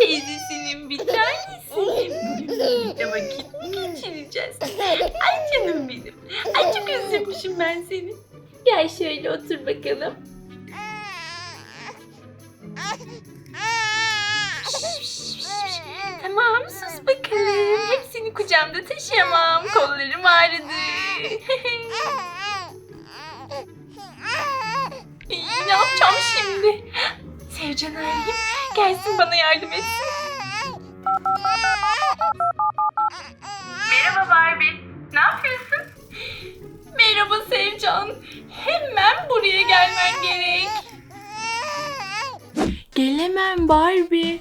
Teyzesinin bir tanesi. Bugün birlikte vakit geçireceğiz? Ay canım benim. Ay çok özlemişim ben seni. Gel şöyle otur bakalım. Tamam sus bakalım. Hepsini kucağımda taşıyamam. Kollarım ağrıdı. Ne yapacağım şimdi? Sevcan arayayım. Gelsin bana yardım etsin. Merhaba Barbie. Ne yapıyorsun? Merhaba Sevcan. Hemen buraya gelmen gerek. Gelemem Barbie.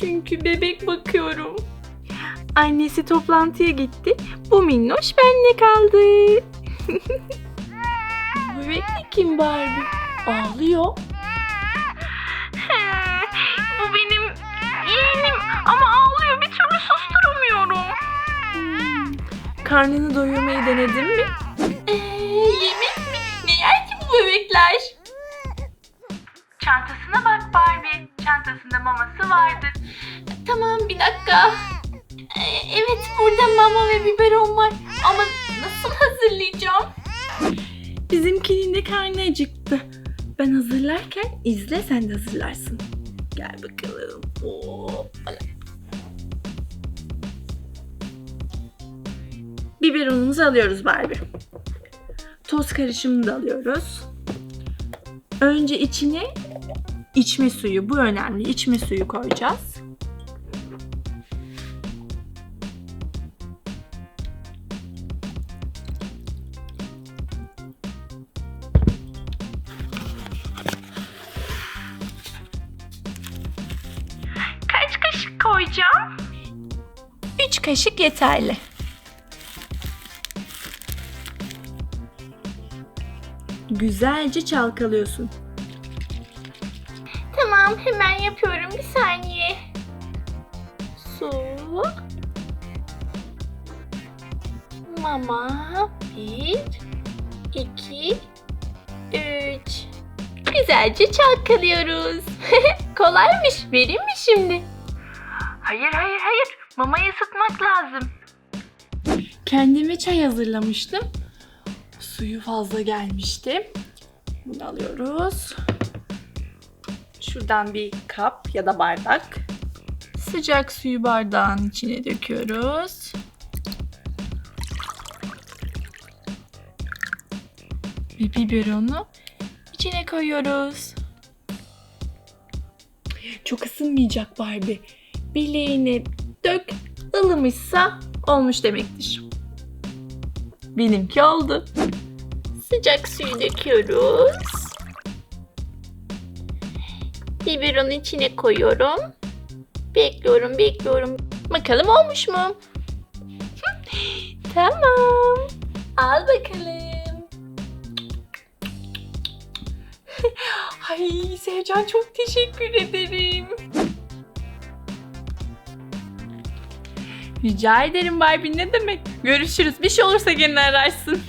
Çünkü bebek bakıyorum. Annesi toplantıya gitti. Bu minnoş benle kaldı. Bu bebek kim Barbie? Ağlıyor. Yeğenim ama ağlıyor bir türlü susturamıyorum. Karnını doyurmayı denedin mi? Ee, yemek mi? Ne yer ki bu bebekler? Çantasına bak Barbie. Çantasında maması vardır. Tamam bir dakika. Ee, evet burada mama ve biberon var. Ama nasıl hazırlayacağım? Bizimkinin de karnı acıktı. Ben hazırlarken izle sen de hazırlarsın. Gel bakalım. Oo. Biberonumuzu alıyoruz Barbie. Toz karışımını da alıyoruz. Önce içine içme suyu, bu önemli. İçme suyu koyacağız. 3 kaşık yeterli. Güzelce çalkalıyorsun. Tamam, hemen yapıyorum. Bir saniye. Su. Mama. Bir, iki, üç. Güzelce çalkalıyoruz. Kolaymış. Vereyim mi şimdi? Hayır, hayır, hayır. Mamayı ısıtmak lazım. Kendime çay hazırlamıştım. Suyu fazla gelmişti. Bunu alıyoruz. Şuradan bir kap ya da bardak. Sıcak suyu bardağın içine döküyoruz. Ve biberonu içine koyuyoruz. Çok ısınmayacak Barbie. Bileğine dök, ılımışsa olmuş demektir. Benimki oldu. Sıcak suyu döküyoruz. Biberonun içine koyuyorum. Bekliyorum, bekliyorum. Bakalım olmuş mu? Tamam. Al bakalım. Ay Sevcan çok teşekkür ederim. Rica ederim Barbie ne demek. Görüşürüz. Bir şey olursa gene ararsın.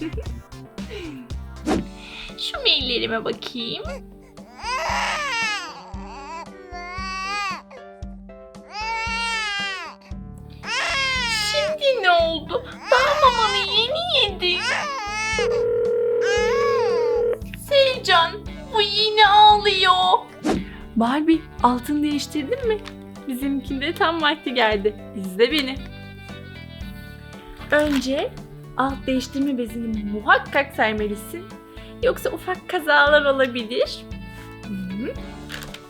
Şu maillerime bakayım. Şimdi ne oldu? Daha mamanı yeni yedi. Sevcan, bu yine. Barbie, altın değiştirdin mi? Bizimkinde tam vakti geldi. İzle beni. Önce alt değiştirme bezini muhakkak sermelisin. Yoksa ufak kazalar olabilir.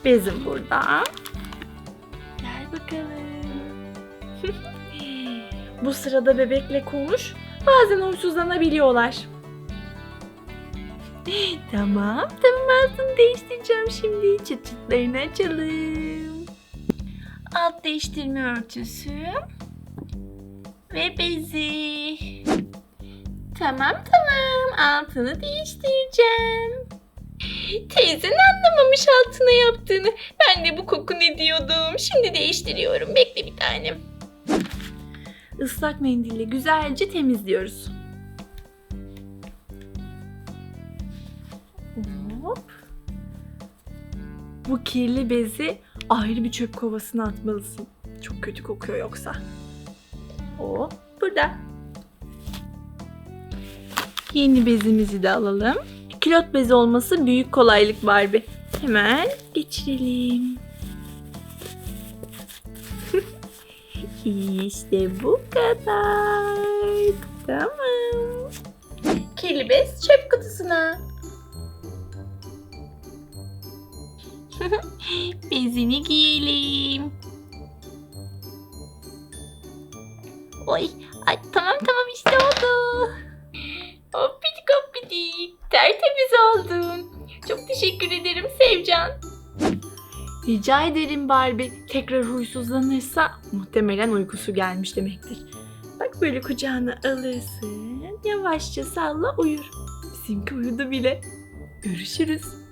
Bezim burada. Gel bakalım. Bu sırada bebekle konuş. Bazen huysuzlanabiliyorlar. tamam, tamam değiştireceğim şimdi. Çıt açalım. Alt değiştirme örtüsü. Ve bezi. Tamam tamam altını değiştireceğim. Teyzen anlamamış altına yaptığını. Ben de bu koku ne diyordum. Şimdi değiştiriyorum. Bekle bir tanem. Islak mendille güzelce temizliyoruz. Hop. Bu kirli bezi ayrı bir çöp kovasına atmalısın. Çok kötü kokuyor yoksa. Hop burada. Yeni bezimizi de alalım. Kilot bezi olması büyük kolaylık Barbie. Hemen geçirelim. işte bu kadar. Tamam. Kirli bez çöp kutusuna. Bezini giyelim. Oy, ay tamam tamam işte oldu. Hoppidik hoppidik. Tertemiz oldun. Çok teşekkür ederim Sevcan. Rica ederim Barbie. Tekrar huysuzlanırsa muhtemelen uykusu gelmiş demektir. Bak böyle kucağına alırsın. Yavaşça salla uyur. Bizimki uyudu bile. Görüşürüz.